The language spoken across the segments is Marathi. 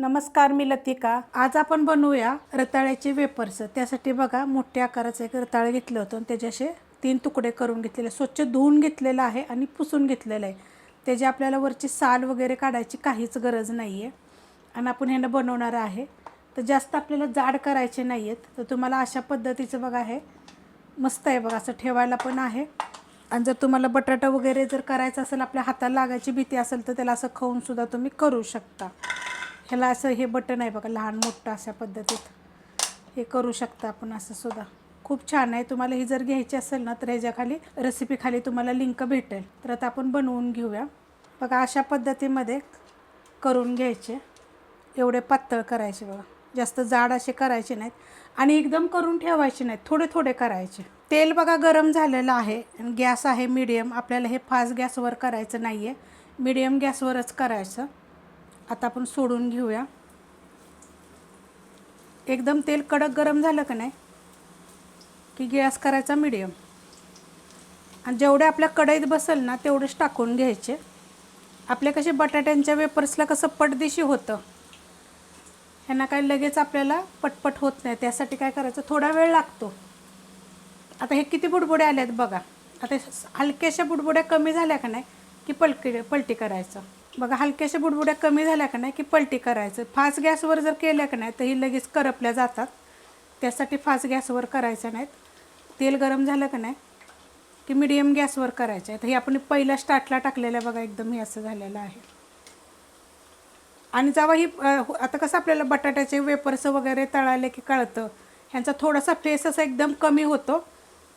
नमस्कार मी लतिका. आज आपण बनवूया रताळ्याचे वेपर्स त्यासाठी बघा मोठ्या आकाराचं एक रताळं घेतलं होतं आणि त्याचे असे तीन तुकडे करून घेतलेले. स्वच्छ धुवून घेतलेलं आहे आणि पुसून घेतलेलं आहे. त्याची आपल्याला वरची साल वगैरे काढायची काहीच गरज नाही आहे आणि आपण ह्यानं बनवणार आहे. तर जास्त आपल्याला जाड करायचे नाही आहेत तर तुम्हाला अशा पद्धतीचं बघा आहे मस्त आहे बघा असं ठेवायला पण आहे. आणि जर तुम्हाला बटाटा वगैरे जर करायचं असेल आपल्या हाताला लागायची भीती असेल तर त्याला असं खाऊनसुद्धा तुम्ही करू शकता. ह्याला असं हे बटन आहे बघा लहान मोठं अशा पद्धतीत. हे करू शकता आपण असं सुद्धा. खूप छान आहे. तुम्हाला ही जर घ्यायची असेल ना तर ह्याच्याखाली रेसिपीखाली तुम्हाला लिंक भेटेल. तर आता आपण बनवून घेऊया. बघा अशा पद्धतीमध्ये करून घ्यायचे. एवढे पातळ करायचे बघा. जास्त जाड असे करायचे नाहीत. आणि एकदम करून ठेवायचे नाहीत. थोडे थोडे करायचे. तेल बघा गरम झालेलं आहे. आणि गॅस आहे मीडियम आपल्याला हे फास्ट गॅसवर करायचं नाही आहे मीडियम गॅसवरच करायचं. आता आपण सोडून घेऊया. एकदम तेल कडक गरम झालं का नाही? की गॅस करायचा मिडियम आणि जेवढे आपल्या कढईत बसेल ना तेवढेच टाकून घ्यायचे. आपल्या कसे बटाट्यांच्या वेपर्सला कसं पटदिशी होतं ह्यांना काय लगेच आपल्याला पटपट होत नाही. त्यासाठी काय करायचं? थोडा वेळ लागतो. आता हे किती बुडबुडे आले आहेत बघा. आता हलक्याशा बुडबुड्या कमी झाल्या का नाही की पलटी पलटी करायचं. बघा हलक्याशा बुडबुड्या कमी झाल्या का नाही की पलटी करायचं? फास्ट गॅसवर जर केल्या का नाही तर ही लगेच करपल्या जातात. त्यासाठी फास्ट गॅसवर करायचं नाहीत. तेल गरम झालं का नाही की मिडियम गॅसवर करायचं आहे. तर हे आपण पहिल्या स्टार्टला टाकलेलं बघा एकदम हे असं झालेलं आहे. आणि जेव्हा ही हो, आता कसं आपल्याला बटाट्याचे वेपर्स वगैरे तळाले की कळतं ह्यांचा थोडासा फेस असा एकदम कमी होतो.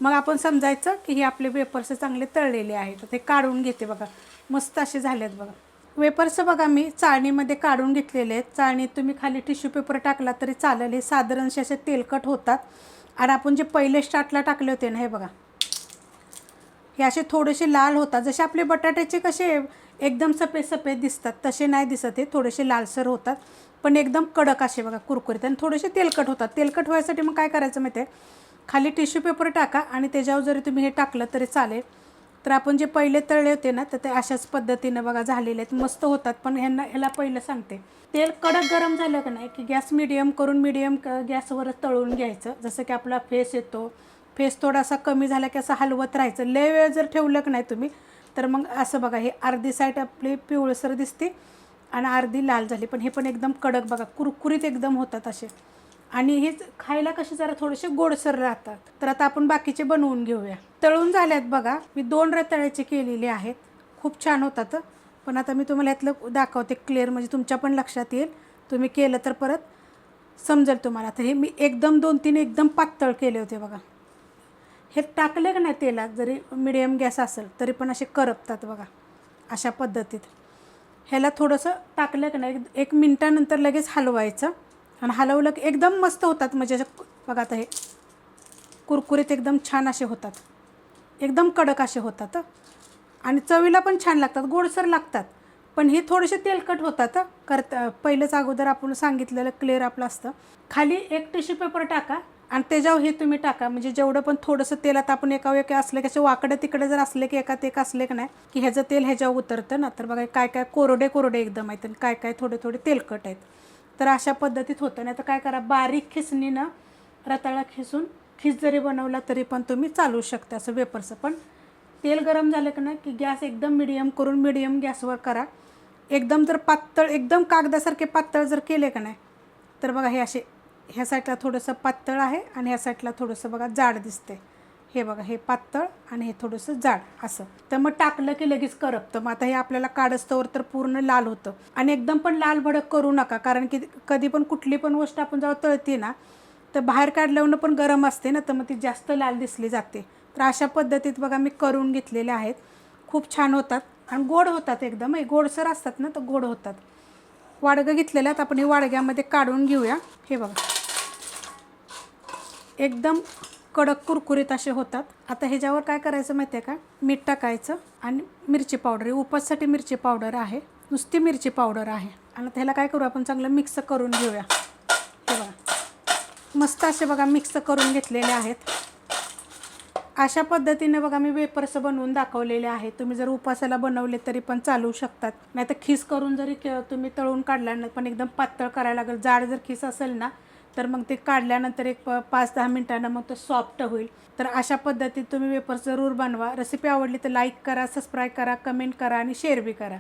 मग आपण समजायचं की हे आपले वेपर्स चांगले तळलेले आहेत. ते काढून घेते बघा. मस्त असे झालेत बघा. वेपर्स बघा मी चाळणीमध्ये काढून घेतलेले आहेत. चाळणीत तुम्ही खाली टिश्यू पेपर टाकला तरी चालेल. हे साधारणशे असे तेलकट होतात. आणि आपण जे पहिले स्टार्टला टाकले होते ना हे बघा. हे असे थोडेसे लाल होतात. जसे आपले बटाट्याचे कसे एकदम सफेद सफेद दिसतात तसे नाही दिसत हे. थोडेसे लालसर होतात. पण एकदम कडक असे बघा कुरकुरीत. आणि थोडेसे तेलकट होतात. तेलकट व्हायसाठी मग काय करायचं माहिती आहे खाली टिश्यू पेपर टाका आणि त्याच्यावर जरी तुम्ही हे टाकलं तरी चालेल. तर आपण जे पहिले तळले होते ना तर ते अशाच पद्धतीनं बघा झालेले आहेत. मस्त होतात पण ह्यांना ह्याला पहिलं सांगते. तेल कडक गरम झालं का नाही की गॅस मिडियम करून मिडियम गॅसवरच तळून घ्यायचं. जसं की आपला फेस येतो फेस थोडासा कमी झाला की असं हलवत राहायचं. लय वेळ जर ठेवलं का नाही तुम्ही तर मग असं बघा हे अर्धी साईड आपली पिवळसर दिसते आणि अर्धी लाल झाली. पण हे पण एकदम कडक बघा कुरकुरीत एकदम होतात असे. आणि हेच खायला कसे जरा थोडेसे गोडसर राहतात. तर आता आपण बाकीचे बनवून घेऊया. तळून झाल्यात बघा मी दोन रताळ्याचे केलेले आहेत. खूप छान होतात पण आता मी तुम्हाला यातलं दाखवते क्लिअर म्हणजे तुमच्या पण लक्षात येईल. तुम्ही केलं तर परत समजेल तुम्हाला. आता हे मी एकदम दोन तीन एकदम पातळ केले होते बघा. हे टाकलं का नाही तेलात? जरी मिडियम गॅस असेल तरी पण असे करपतात बघा. अशा पद्धतीत. ह्याला थोडंसं टाकलं का नाही? एक मिनटानंतर लगेच हलवायचं. आणि हलवलं की एकदम मस्त होतात. म्हणजे असं बघा आता हे कुरकुरीत एकदम छान असे होतात. एकदम कडक असे होतात. आणि चवीला पण छान लागतात. गोडसर लागतात. पण हे थोडेसे तेलकट होतात. करता पहिलंच अगोदर आपण सांगितलेलं क्लिअर आपलं असतं. खाली एक टिश्यू पेपर टाका आणि त्याच्यावर हे तुम्ही टाका. म्हणजे जेवढं पण थोडंसं तेलात आपण एका एका असलं की असे वाकडं तिकडे जर असले की एकात एक असले की नाही की ह्याचं तेल ह्याच्यावर उतरतं. ना तर बघा काय काय कोरडे कोरडे एकदम आहेत आणि काय काय थोडे थोडे तेलकट आहेत. तर अशा पद्धतीत होतं. नाही तर काय करा बारीक खिसणीनं रताळा खिसून खिस जरी बनवला तरी पण तुम्ही चालू शकता असं वेपरचं पण तेल गरम झालं की नाही की गॅस एकदम मिडियम करून मिडियम गॅसवर करा. एकदम जर पातळ एकदम कागदासारखे पातळ जर केले का नाही तर बघा हे असे ह्या साईडला थोडंसं पातळ आहे आणि ह्या साईडला थोडंसं बघा जाड दिसते हे बघा हे पातळ आणि हे थोडंसं जाड असं. तर मग टाकलं की लगेच करपतं मग आता हे आपल्याला काढस्तवर तर पूर्ण लाल होतं. आणि एकदम पण लाल भडक करू नका कारण की कधी पण कुठली पण गोष्ट आपण जेव्हा तळते ना तर बाहेर काढल्यावर पण गरम असते ना तर मग ती जास्त लाल दिसली जाते. तर अशा पद्धतीत बघा मी करून घेतलेले आहेत. खूप छान होतात आणि गोड होतात एकदम. हे गोडसर असतात ना तर गोड होतात. वाडगं घेतलेल्यात आहेत. आपण हे वाडग्यामध्ये काढून घेऊया. हे बघा. एकदम कडक कुरकुरीत असे होतात. आता ह्याच्यावर काय करायचं माहिती आहे का? मीठ टाकायचं आणि मिरची पावडर. आहे उपाससाठी मिरची पावडर आहे. नुसती मिरची पावडर आहे. आणि त्याला काय करू आपण? चांगलं मिक्स करून घेऊया. हे बघा. मस्त असे बघा मिक्स करून घेतलेले आहेत. अशा पद्धतीने बघा मी वेपर्स बनवून दाखवलेले आहे तुम्ही जर उपासाला बनवले तरी पण चालू शकतात. नाही तर खीस करून जरी तुम्ही तळून काढला ना पण एकदम पातळ करायला लागेल. जाड जर खीस असेल ना तर मग ते काढल्यानंतर एक प- पाच दहा मिनिटांनं मग तो सॉफ्ट होईल. तर अशा पद्धतीत तुम्ही वेपर्स जरूर बनवा. रेसिपी आवडली तर लाईक करा सबस्क्राईब करा कमेंट करा आणि शेअर बी करा.